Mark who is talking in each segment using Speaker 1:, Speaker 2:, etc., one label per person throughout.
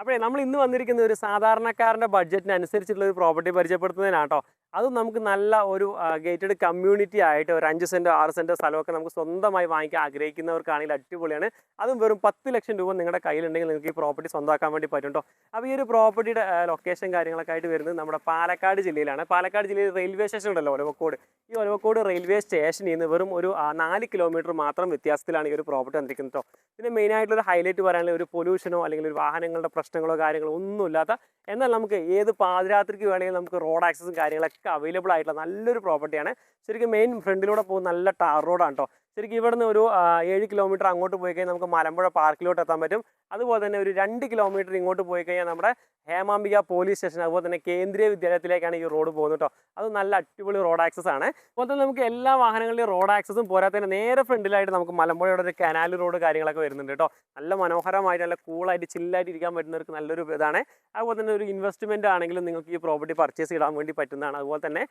Speaker 1: അപ്പോഴേ നമ്മൾ ഇന്ന് വന്നിരിക്കുന്ന ഒരു സാധാരണക്കാരന്റെ ബഡ്ജറ്റിന് അനുസരിച്ചിട്ടുള്ള ഒരു പ്രോപ്പർട്ടി പരിചയപ്പെടുത്തുന്നതിനാട്ടോ അതും നമുക്ക് നല്ല ഒരു ഗേറ്റഡ് കമ്മ്യൂണിറ്റി ആയിട്ട് ഒരു അഞ്ച് സെന്റോ ആറ് സെന്റോ സ്ഥലമൊക്കെ നമുക്ക് സ്വന്തമായി വാങ്ങിക്കാൻ ആഗ്രഹിക്കുന്നവർക്കാണെങ്കിൽ അടിപൊളിയാണ്. അതും വെറും പത്ത് ലക്ഷം രൂപ നിങ്ങളുടെ കയ്യിലുണ്ടെങ്കിൽ നിങ്ങൾക്ക് ഈ പ്രോപ്പർട്ടി സ്വന്തമാക്കാൻ വേണ്ടി പറ്റും അപ്പോൾ ഈ ഒരു പ്രോപ്പർട്ടിയുടെ ലൊക്കേഷൻ കാര്യങ്ങളൊക്കെ ആയിട്ട് വരുന്നത് നമ്മുടെ പാലക്കാട് ജില്ലയിലാണ്. പാലക്കാട് ജില്ലയിൽ റെയിൽവേ സ്റ്റേഷൻ ഉണ്ടല്ലോ ഒലവക്കോട്. ഈ ഒലവക്കോട് റെയിൽവേ സ്റ്റേഷനിൽ നിന്ന് വെറും ഒരു നാല് കിലോമീറ്റർ മാത്രം വ്യത്യാസത്തിലാണ് ഈ ഒരു പ്രോപ്പർട്ടി വന്നിരിക്കുന്നത് കേട്ടോ പിന്നെ ഒരു ഹൈലൈറ്റ് പറയാനുള്ള ഒരു പൊല്യൂഷനോ അല്ലെങ്കിൽ ഒരു വാഹനങ്ങളുടെ പ്രശ്നങ്ങളോ കാര്യങ്ങളോ ഒന്നുമില്ലാത്ത എന്നാൽ നമുക്ക് ഏത് പാതിരാത്രിക്ക് വേണമെങ്കിലും നമുക്ക് റോഡ് ആക്സസും കാര്യങ്ങളൊക്കെ അവൈലബിൾ ആയിട്ടുള്ള നല്ലൊരു പ്രോപ്പർട്ടിയാണ് ശരിക്കും മെയിൻ ഫ്രണ്ടിലൂടെ പോകുന്ന നല്ല ടാർ റോഡാണ് കേട്ടോ ശരിക്കും ഇവിടുന്ന് ഒരു ആ, ഏഴ് കിലോമീറ്റർ അങ്ങോട്ട് പോയി കഴിഞ്ഞാൽ നമുക്ക് മലമ്പുഴ പാർക്കിലോട്ട് എത്താൻ പറ്റും. അതുപോലെ തന്നെ ഒരു രണ്ട് കിലോമീറ്റർ ഇങ്ങോട്ട് പോയി കഴിഞ്ഞാൽ നമ്മുടെ ഹേമാംബിക പോലീസ് സ്റ്റേഷൻ അതുപോലെ തന്നെ കേന്ദ്രീയ വിദ്യാലയത്തിലേക്കാണ് ഈ റോഡ് പോകുന്നത് കേട്ടോ. അത് നല്ല അടിപൊളി റോഡ് ആക്സസ് ആണ്. അതുപോലെ തന്നെ നമുക്ക് എല്ലാ വാഹനങ്ങളുടെയും റോഡ് ആക്സസും പോരാത്തതിന് നേരെ ഫ്രണ്ടിലായിട്ട് നമുക്ക് മലമ്പുഴയുടെ ഒരു കനാൽ റോഡ് കാര്യങ്ങളൊക്കെ വരുന്നുണ്ട് കേട്ടോ. നല്ല മനോഹരമായിട്ട് നല്ല കൂളായിട്ട് ചില്ലായിട്ട് ഇരിക്കാൻ പറ്റുന്നവർക്ക് നല്ലൊരു ഇതാണ്. അതുപോലെ തന്നെ ഒരു ഇൻവെസ്റ്റ്മെന്റ് ആണെങ്കിലും നിങ്ങൾക്ക് ഈ പ്രോപ്പർട്ടി പർച്ചേസ് ഇടാൻ വേണ്ടി പറ്റുന്നതാണ്. അതുപോലെ തന്നെ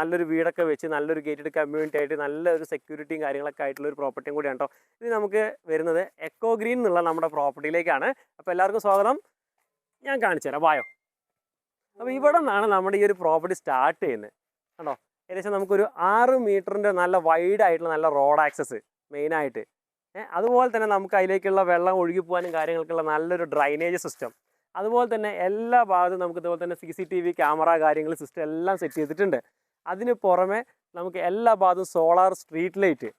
Speaker 1: നല്ലൊരു വീടൊക്കെ വെച്ച് നല്ലൊരു ഗേറ്റഡ് കമ്മ്യൂണിറ്റി ആയിട്ട് നല്ലൊരു സെക്യൂരിറ്റിയും കാര്യങ്ങളൊക്കെ ആയിട്ടുള്ള ഒരു പ്രോപ്പർട്ടിയും കൂടിയാണ് കേട്ടോ ഇത് നമുക്ക് വരുന്നത് എക്കോ ഗ്രീൻ എന്നുള്ള നമ്മുടെ പ്രോപ്പർട്ടിയിലേക്കാണ്. അപ്പോൾ എല്ലാവർക്കും സ്വാഗതം. ഞാൻ കാണിച്ചു തരാം. വായോ. അപ്പോൾ ഇവിടെ നിന്നാണ് നമ്മുടെ ഈ ഒരു പ്രോപ്പർട്ടി സ്റ്റാർട്ട് ചെയ്യുന്നത്. കണ്ടോ? ഏകദേശം നമുക്കൊരു ആറ് മീറ്ററിന്റെ നല്ല വൈഡ് ആയിട്ടുള്ള നല്ല റോഡ് ആക്സസ് മെയിനായിട്ട് അതുപോലെ തന്നെ നമുക്ക് അതിലേക്കുള്ള വെള്ളം ഒഴുകി പോകാനും കാര്യങ്ങൾക്കുള്ള നല്ലൊരു ഡ്രൈനേജ് സിസ്റ്റം അതുപോലെ തന്നെ എല്ലാ ഭാഗത്തും നമുക്ക് ഇതുപോലെ തന്നെ C C T V camera കാര്യങ്ങൾ സിസ്റ്റം എല്ലാം സെറ്റ് ചെയ്തിട്ടുണ്ട്. അതിന് പുറമെ നമുക്ക് എല്ലാ ഭാഗത്തും സോളാർ സ്ട്രീറ്റ് ലൈറ്റ്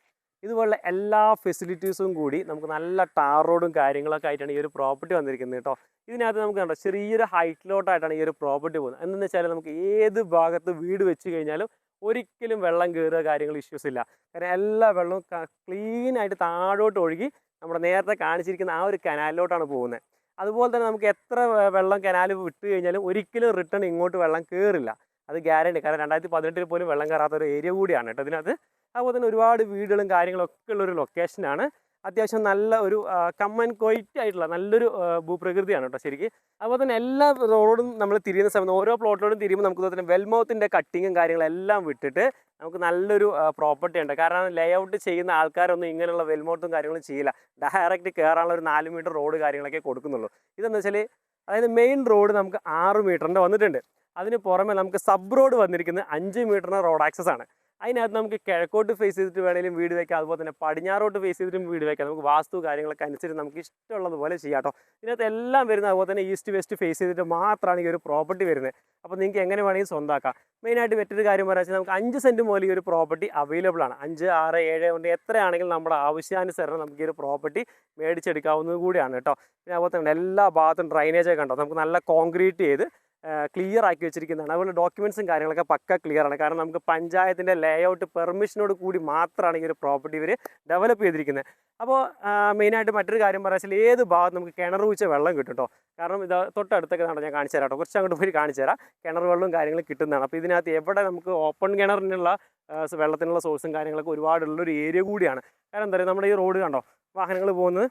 Speaker 1: ഇതുപോലുള്ള എല്ലാ ഫെസിലിറ്റീസും കൂടി നമുക്ക് നല്ല ടാർ റോഡും കാര്യങ്ങളൊക്കെ ആയിട്ടാണ് ഈ ഒരു പ്രോപ്പർട്ടി വന്നിരിക്കുന്നത് കേട്ടോ ഇതിനകത്ത് നമുക്ക് കണ്ടോ ചെറിയൊരു ഹൈറ്റിലോട്ടായിട്ടാണ് ഈ ഒരു പ്രോപ്പർട്ടി പോകുന്നത്. എന്തെന്ന് വെച്ചാൽ നമുക്ക് ഏത് ഭാഗത്ത് വീട് വെച്ച് കഴിഞ്ഞാലും ഒരിക്കലും വെള്ളം കയറുക കാര്യങ്ങൾ ഇഷ്യൂസ് ഇല്ല. കാരണം എല്ലാ വെള്ളവും ക്ലീൻ ആയിട്ട് താഴോട്ട് ഒഴുകി നമ്മുടെ നേരത്തെ കാണിച്ചിരിക്കുന്ന ആ ഒരു കനാലിലോട്ടാണ് പോകുന്നത്. അതുപോലെ തന്നെ നമുക്ക് എത്ര വെള്ളം കനാൽ വിട്ട് കഴിഞ്ഞാലും ഒരിക്കലും റിട്ടേൺ ഇങ്ങോട്ട് വെള്ളം കയറില്ല അത് ഗ്യാരണ്ടി കാരണം രണ്ടായിരത്തി പതിനെട്ടിൽ പോലും വെള്ളം കയറാത്ത ഒരു ഏരിയ കൂടിയാണ് കേട്ടോ ഇതിനകത്ത്. അതുപോലെ തന്നെ ഒരുപാട് വീടുകളും കാര്യങ്ങളും ഒക്കെ ഉള്ള ഒരു ലൊക്കേഷനാണ് അത്യാവശ്യം നല്ല ഒരു കമ്മൻ ക്വൈറ്റ് ആയിട്ടുള്ള നല്ലൊരു ഭൂപ്രകൃതിയാണ് കേട്ടോ ശരിക്ക്. അതുപോലെ തന്നെ എല്ലാ റോഡും നമ്മൾ തിരിയുന്ന സമയത്ത് ഓരോ പ്ലോട്ടിലോടും തിരിയുമ്പോൾ നമുക്ക് തന്നെ വെൽമൗത്തിന്റെ കട്ടിങ്ങും കാര്യങ്ങളെല്ലാം വിട്ടിട്ട് നമുക്ക് നല്ലൊരു പ്രോപ്പർട്ടി ഉണ്ട്. കാരണം ലേഔട്ട് ചെയ്യുന്ന ആൾക്കാരൊന്നും ഇങ്ങനെയുള്ള വെൽമൗട്ടും കാര്യങ്ങളും ചെയ്യില്ല. ഡയറക്റ്റ് കയറാനുള്ള ഒരു നാല് മീറ്റർ റോഡ് കാര്യങ്ങളൊക്കെ കൊടുക്കുന്നുള്ളൂ. ഇതെന്ന് വെച്ചാൽ അതായത് മെയിൻ റോഡ് നമുക്ക് ആറ് മീറ്ററിന്റെ വന്നിട്ടുണ്ട്. അതിന് പുറമെ നമുക്ക് സബ് റോഡ് വന്നിരിക്കുന്നത് അഞ്ച് മീറ്ററിന്റെ റോഡ് ആക്സസ് ആണ്. അതിനകത്ത് നമുക്ക് കിഴക്കോട്ട് ഫേസ് ചെയ്തിട്ട് വേണമെങ്കിലും വീട് വെക്കാം. അതുപോലെ തന്നെ പടിഞ്ഞാറോട്ട് ഫേസ് ചെയ്തിട്ടും വീട് വെക്കാം. നമുക്ക് വാസ്തു കാര്യങ്ങളൊക്കെ അനുസരിച്ച് നമുക്ക് ഇഷ്ടമുള്ളതുപോലെ ചെയ്യാം കേട്ടോ. ഇതിനകത്ത് എല്ലാം വരുന്നത് അതുപോലെ തന്നെ ഈസ്റ്റ് വെസ്റ്റ് ഫേസ് ചെയ്തിട്ട് മാത്രമാണ് ഈ ഒരു പ്രോപ്പർട്ടി വരുന്നത്. അപ്പോൾ നിങ്ങൾക്ക് എങ്ങനെ വേണമെങ്കിൽ സ്വന്തമാക്കാം മെയിനായിട്ട് മറ്റൊരു കാര്യം പറയാൻ വെച്ചാൽ നമുക്ക് അഞ്ച് സെന്റ് മുതൽ ഈ ഒരു പ്രോപ്പർട്ടി അവൈലബിൾ ആണ്. അഞ്ച് ആറ് ഏഴ് കൊണ്ട് എത്രയാണെങ്കിലും നമ്മുടെ ആവശ്യാനുസരണം നമുക്ക് ഈ ഒരു പ്രോപ്പർട്ടി മേടിച്ചെടുക്കാവുന്നത് കൂടിയാണ് കേട്ടോ. പിന്നെ അതുപോലെ തന്നെ എല്ലാ ഭാഗത്തും ഡ്രൈനേജൊക്കെ ഉണ്ടോ? നമുക്ക് നല്ല കോൺക്രീറ്റ് ചെയ്ത് ക്ലിയർ ആക്കി വെച്ചിരിക്കുന്നതാണ്. അതുപോലെ ഡോക്യുമെൻസും കാര്യങ്ങളൊക്കെ പക്ക ക്ലിയർ ആണ്. കാരണം നമുക്ക് പഞ്ചായത്തിന്റെ ലേഔട്ട് പെർമിഷനോട് കൂടി മാത്രമാണ് ഈ ഒരു പ്രോപ്പർട്ടി ഇവർ ഡെവലപ്പ് ചെയ്തിരിക്കുന്നത്. അപ്പോൾ മെയിനായിട്ട് മറ്റൊരു കാര്യം പറയാൻ ഏത് ഭാഗത്ത് നമുക്ക് കിണർ വെച്ച വെള്ളം കിട്ടും കേട്ടോ കാരണം ഇത് തൊട്ടടുത്തൊക്കെ നടന്ന് ഞാൻ കാണിച്ചു തരാം കുറച്ച് അങ്ങോട്ട് പോയി കാണിച്ചു തരാം. കിണർ വെള്ളവും കാര്യങ്ങളും കിട്ടുന്നതാണ്. അപ്പോൾ ഇതിനകത്ത് എവിടെ നമുക്ക് ഓപ്പൺ കിണറിനുള്ള വെള്ളത്തിനുള്ള സോഴ്സും കാര്യങ്ങളൊക്കെ ഒരുപാടുള്ളൊരു ഏരിയ കൂടിയാണ്. കാരണം എന്താ പറയുക നമ്മുടെ ഈ റോഡ് കണ്ടോ? വാഹനങ്ങൾ പോകുന്നത്.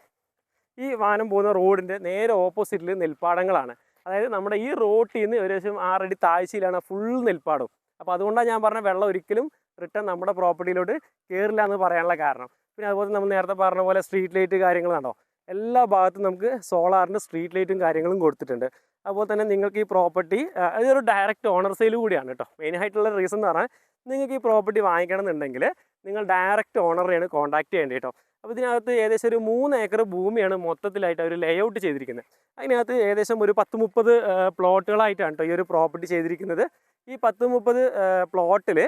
Speaker 1: ഈ വാഹനം പോകുന്ന റോഡിന്റെ നേരെ ഓപ്പോസിറ്റിൽ നെൽപ്പാടങ്ങളാണ്. അതായത് നമ്മുടെ ഈ റോട്ടിൽ നിന്ന് ഏകദേശം ആറടി താഴ്ചയിലാണ് ഫുൾ നെൽപ്പാടും. അപ്പോൾ അതുകൊണ്ടാണ് ഞാൻ പറഞ്ഞ വെള്ളം ഒരിക്കലും റിട്ടേൺ നമ്മുടെ പ്രോപ്പർട്ടിയിലോട്ട് കയറില്ല എന്ന് പറയാനുള്ള കാരണം. പിന്നെ അതുപോലെ നമ്മൾ നേരത്തെ പറഞ്ഞ പോലെ സ്ട്രീറ്റ് ലൈറ്റ് കാര്യങ്ങൾ കണ്ടോ? എല്ലാ ഭാഗത്തും നമുക്ക് സോളാറിന്റെ സ്ട്രീറ്റ് ലൈറ്റും കാര്യങ്ങളും കൊടുത്തിട്ടുണ്ട്. അതുപോലെ തന്നെ നിങ്ങൾക്ക് ഈ പ്രോപ്പർട്ടി ഇതൊരു ഡയറക്റ്റ് ഓണർ സെയിൽ കൂടിയാണ് കേട്ടോ. മെയിനായിട്ടുള്ള റീസൺ എന്ന് പറഞ്ഞാൽ നിങ്ങൾക്ക് ഈ പ്രോപ്പർട്ടി വാങ്ങിക്കണം എന്നുണ്ടെങ്കിൽ നിങ്ങൾ ഡയറക്റ്റ് ഓണറെയാണ് കോൺടാക്ട് ചെയ്യേണ്ടത് കേട്ടോ അപ്പോൾ ഇതിനകത്ത് ഏകദേശം ഒരു മൂന്ന് ഏക്കർ ഭൂമിയാണ് മൊത്തത്തിലായിട്ട് അവർ ലേഔട്ട് ചെയ്തിരിക്കുന്നത് അതിനകത്ത് ഏകദേശം ഒരു പത്ത് മുപ്പത് പ്ലോട്ടുകളായിട്ടാണ് കേട്ടോ ഈ ഒരു പ്രോപ്പർട്ടി ചെയ്തിരിക്കുന്നത്. ഈ പത്ത് മുപ്പത് പ്ലോട്ടിൽ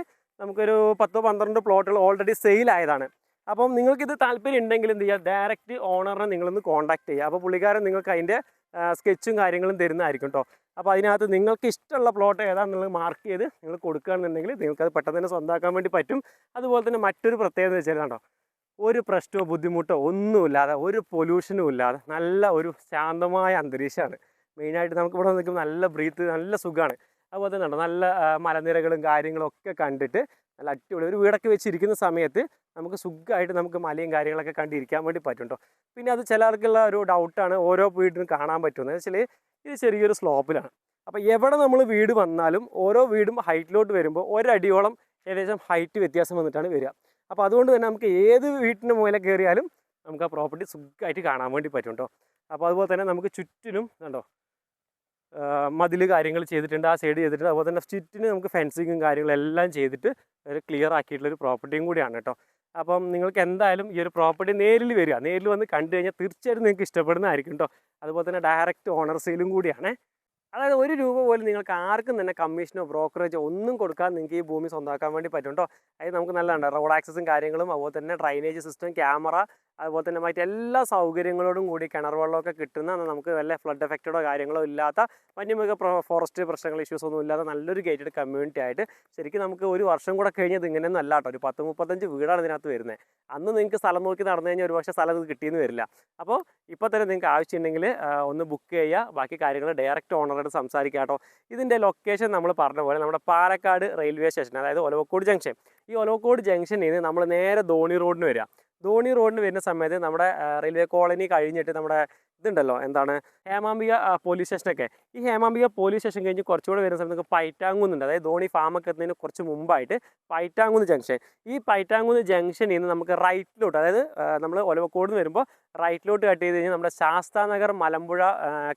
Speaker 1: നമുക്കൊരു പത്തോ പന്ത്രണ്ട് പ്ലോട്ടുകൾ ഓൾറെഡി സെയിൽ ആയതാണ് അപ്പം നിങ്ങൾക്കിത് താല്പര്യം ഉണ്ടെങ്കിൽ എന്ത് ചെയ്യുക ഡയറക്റ്റ് ഓണറിനെ നിങ്ങളൊന്ന് കോൺടാക്ട് ചെയ്യുക അപ്പോൾ പുള്ളിക്കാരൻ നിങ്ങൾക്ക് അതിന്റെ സ്കെച്ചും കാര്യങ്ങളും തരുന്നതായിരിക്കും കേട്ടോ അപ്പോൾ അതിനകത്ത് നിങ്ങൾക്ക് ഇഷ്ടമുള്ള പ്ലോട്ട് ഏതാണെന്നുള്ളത് മാർക്ക് ചെയ്ത് നിങ്ങൾ കൊടുക്കുകയാണെന്നുണ്ടെങ്കിൽ നിങ്ങൾക്ക് അത് പെട്ടെന്ന് തന്നെ സ്വന്തമാക്കാൻ വേണ്ടി പറ്റും. അതുപോലെ തന്നെ മറ്റൊരു പ്രത്യേകത വെച്ചാൽ കണ്ടോ ഒരു പ്രശ്നമോ ബുദ്ധിമുട്ടോ ഒന്നുമില്ലാതെ ഒരു പൊല്യൂഷനും ഇല്ലാതെ നല്ല ഒരു ശാന്തമായ അന്തരീക്ഷമാണ്. മെയിനായിട്ട് നമുക്ക് ഇവിടെ നിൽക്കുമ്പോൾ നല്ല ബ്രീത്ത് നല്ല സുഖമാണ്. അതുപോലെ തന്നെ നല്ല മലനിരകളും കാര്യങ്ങളും ഒക്കെ കണ്ടിട്ട് നല്ല അടിപൊളി ഒരു വീടൊക്കെ വെച്ചിരിക്കുന്ന സമയത്ത് നമുക്ക് സുഖമായിട്ട് നമുക്ക് മലയും കാര്യങ്ങളൊക്കെ കണ്ടിരിക്കാൻ വേണ്ടി പറ്റും കേട്ടോ പിന്നെ അത് ചില ആൾക്കുള്ള ഒരു ഡൗട്ടാണ് ഓരോ വീടിനും കാണാൻ പറ്റുന്നത്. വെച്ചാൽ ഇത് ചെറിയൊരു സ്ലോപ്പിലാണ് അപ്പോൾ എവിടെ നമ്മൾ വീട് വന്നാലും ഓരോ വീടും ഹൈറ്റിലോട്ട് വരുമ്പോൾ ഒരടിയോളം ഏകദേശം ഹൈറ്റ് വ്യത്യാസം വന്നിട്ടാണ് വരിക. അപ്പോൾ അതുകൊണ്ട് തന്നെ നമുക്ക് ഏത് വീട്ടിന്റെ മുകളിൽ കയറിയാലും നമുക്ക് ആ പ്രോപ്പർട്ടി സുഖമായിട്ട് കാണാൻ വേണ്ടി പറ്റും കേട്ടോ അപ്പോൾ അതുപോലെ തന്നെ നമുക്ക് ചുറ്റിനും കണ്ടോ മതിൽ കാര്യങ്ങൾ ചെയ്തിട്ടുണ്ട് ആ സൈഡ് ചെയ്തിട്ടുണ്ട്. അതുപോലെ തന്നെ സ്റ്റിറ്റിന് നമുക്ക് ഫെൻസിങ്ങും കാര്യങ്ങളും എല്ലാം ചെയ്തിട്ട് ഒരു ക്ലിയർ ആക്കിയിട്ടുള്ള ഒരു പ്രോപ്പർട്ടിയും കൂടിയാണ് കേട്ടോ. അപ്പം നിങ്ങൾക്ക് എന്തായാലും ഈ ഒരു പ്രോപ്പർട്ടി നേരിൽ വരിക. നേരിൽ വന്ന് കണ്ടു കഴിഞ്ഞാൽ തീർച്ചയായിട്ടും നിങ്ങൾക്ക് ഇഷ്ടപ്പെടുന്നതായിരിക്കും കേട്ടോ. അതുപോലെ തന്നെ ഡയറക്റ്റ് ഓണർ സെയിലും കൂടിയാണ്. അതായത് ഒരു രൂപ പോലും നിങ്ങൾക്ക് ആർക്കും തന്നെ കമ്മീഷനോ ബ്രോക്കറേജോ ഒന്നും കൊടുക്കാതെ നിങ്ങൾക്ക് ഈ ഭൂമി സ്വന്തമാക്കാൻ വേണ്ടി പറ്റും കേട്ടോ. അതായത് നമുക്ക് നല്ലതാണ്. റോഡ് ആക്സസും കാര്യങ്ങളും അതുപോലെ തന്നെ ഡ്രൈനേജ് സിസ്റ്റം ക്യാമറ അതുപോലെ തന്നെ മറ്റെല്ലാ സൗകര്യങ്ങളോടും കൂടി കിണർ വെള്ളമൊക്കെ കിട്ടുന്ന നമുക്ക് വല്ല ഫ്ലഡ് എഫക്റ്റഡോ കാര്യങ്ങളോ ഇല്ലാത്ത വന്യമൃഗ ഫോറസ്റ്റ് പ്രശ്നങ്ങൾ ഇഷ്യൂസ് ഒന്നും ഇല്ലാത്ത നല്ലൊരു ഗേറ്റഡ് കമ്മ്യൂണിറ്റി ആയിട്ട് ശരിക്കും നമുക്ക് ഒരു വർഷം കൂടെ കഴിഞ്ഞത് ഇങ്ങനെയൊന്നും അല്ല കേട്ടോ. ഒരു പത്ത് മുപ്പത്തഞ്ച് വീടാണ് ഇതിനകത്ത് വരുന്നത് അന്ന് നിങ്ങൾക്ക് സ്ഥലം നോക്കി നടന്നു കഴിഞ്ഞാൽ ഒരു പക്ഷേ സ്ഥലം ഇത് കിട്ടിയെന്ന് വരില്ല. അപ്പോൾ ഇപ്പോൾ തന്നെ നിങ്ങൾക്ക് ആവശ്യമുണ്ടെങ്കിൽ ഒന്ന് ബുക്ക് ചെയ്യുക. ബാക്കി കാര്യങ്ങൾ ഡയറക്റ്റ് ഓണറോട് സംസാരിക്കുക കേട്ടോ. ഇതിന്റെ ലൊക്കേഷൻ നമ്മൾ പറഞ്ഞ പോലെ നമ്മുടെ പാലക്കാട് റെയിൽവേ സ്റ്റേഷൻ അതായത് ഒലവക്കോട് ജംഗ്ഷൻ ഈ ഒലവക്കോട് ജംഗ്ഷനിൽ നിന്ന് നമ്മൾ നേരെ ധോണി റോഡിന് വരിക. ധോണി റോഡിന് വരുന്ന സമയത്ത് നമ്മുടെ റെയിൽവേ കോളനി കഴിഞ്ഞിട്ട് നമ്മുടെ ഇതുണ്ടല്ലോ എന്താണ് ആ, പോലീസ് സ്റ്റേഷനൊക്കെ. ഈ ഹേമാംബിക പോലീസ് സ്റ്റേഷൻ കഴിഞ്ഞ് കുറച്ചുകൂടെ വരുന്ന സമയത്ത് പൈറ്റാങ്കുന്നുണ്ട്. അതായത് ധോണി ഫാമൊക്കെ എത്തുന്നതിന് കുറച്ച് മുമ്പായിട്ട് പൈറ്റാങ്കുന്ന് ജംഗ്ഷൻ. ഈ പൈറ്റാങ്കുന്ന് ജംഗ്ഷനിൽ നിന്ന് നമുക്ക് റൈറ്റിലോട്ട് അതായത് നമ്മൾ ഒലവക്കോട് നിന്ന് വരുമ്പോൾ റൈറ്റിലോട്ട് കട്ട് ചെയ്ത് കഴിഞ്ഞാൽ നമ്മുടെ ശാസ്താനഗർ മലമ്പുഴ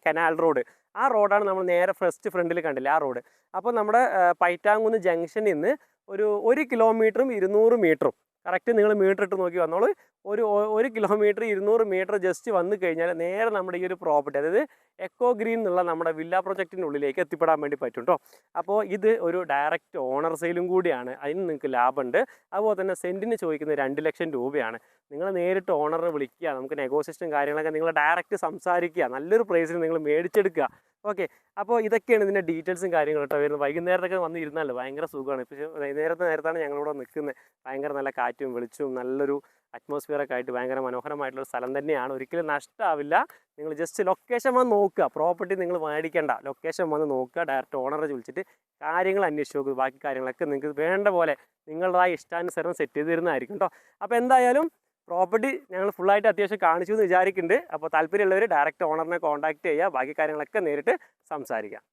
Speaker 1: കനാൽ റോഡ്. ആ റോഡാണ് നമ്മൾ നേരെ ഫസ്റ്റ് ഫ്രണ്ടിൽ കണ്ടില്ല ആ റോഡ്. അപ്പോൾ നമ്മുടെ പൈറ്റാങ്കുന്ന് ജംഗ്ഷനിൽ നിന്ന് ഒരു ഒരു കിലോമീറ്ററും ഇരുന്നൂറ് മീറ്ററും കറക്റ്റ് നിങ്ങൾ മീറ്റർ ഇട്ട് നോക്കി വന്നോളൂ. ഒരു ഒരു കിലോമീറ്റർ ഇരുന്നൂറ് മീറ്റർ ജസ്റ്റ് വന്നു കഴിഞ്ഞാൽ നേരെ നമ്മുടെ ഈ ഒരു പ്രോപ്പർട്ടി അതായത് എക്കോ ഗ്രീൻ എന്നുള്ള നമ്മുടെ വില്ല പ്രൊജക്റ്റിന്റെ ഉള്ളിലേക്ക് എത്തിപ്പെടാൻ വേണ്ടി പറ്റും കേട്ടോ അപ്പോൾ ഇത് ഒരു ഡയറക്റ്റ് ഓണർ സെയിലും കൂടിയാണ്. അതിന് നിങ്ങൾക്ക് ലാഭമുണ്ട്. അതുപോലെ തന്നെ സെന്റിന് ചോദിക്കുന്ന രണ്ട് ലക്ഷം രൂപയാണ്. നിങ്ങൾ നേരിട്ട് ഓണറിനെ വിളിക്കുക നമുക്ക് നെഗോസിയേഷനും കാര്യങ്ങളൊക്കെ നിങ്ങൾ ഡയറക്റ്റ് സംസാരിക്കുക നല്ലൊരു പ്രൈസിൽ നിങ്ങൾ മേടിച്ചെടുക്കുക. ഓക്കെ. അപ്പോൾ ഇതൊക്കെയാണ് ഇതിന്റെ ഡീറ്റെയിൽസും കാര്യങ്ങളും കേട്ടോ വരുന്നത്. വൈകുന്നേരത്തൊക്കെ വന്ന് ഇരുന്നല്ലോ ഭയങ്കര സുഖമാണ്. ഇപ്പോൾ വൈകുന്നേരത്തെ നേരത്താണ് ഞങ്ങളിവിടെ നിൽക്കുന്നത് ഭയങ്കര നല്ല കാറ്റും വെളിച്ചും നല്ലൊരു അറ്റ്മോസ്ഫിയറൊക്കെ ആയിട്ട് ഭയങ്കര മനോഹരമായിട്ടുള്ള സ്ഥലം തന്നെയാണ്. ഒരിക്കലും നഷ്ടമാവില്ല നിങ്ങൾ ജസ്റ്റ് ലൊക്കേഷൻ വന്ന് നോക്കുക. പ്രോപ്പർട്ടി നിങ്ങൾ മേടിക്കേണ്ട. ലൊക്കേഷൻ വന്ന് നോക്കുക. ഡയറക്റ്റ് ഓണറെ വിളിച്ചിട്ട് കാര്യങ്ങൾ അന്വേഷിച്ച് നോക്കുക ബാക്കി കാര്യങ്ങളൊക്കെ നിങ്ങൾക്ക് വേണ്ട പോലെ നിങ്ങളുടേതായ ഇഷ്ടാനുസരണം സെറ്റ് ചെയ്ത് തരുന്നതായിരിക്കും കേട്ടോ അപ്പോൾ എന്തായാലും പ്രോപ്പർട്ടി ഞങ്ങൾ ഫുള്ളായിട്ട് അത്യാവശ്യം കാണിച്ചു എന്ന് വിചാരിക്കുന്നുണ്ട് അപ്പോൾ താല്പര്യമുള്ളവർ ഡയറക്റ്റ് ഓണറിനെ കോൺടാക്ട് ചെയ്യുക ബാക്കി കാര്യങ്ങളൊക്കെ നേരിട്ട് സംസാരിക്കാം.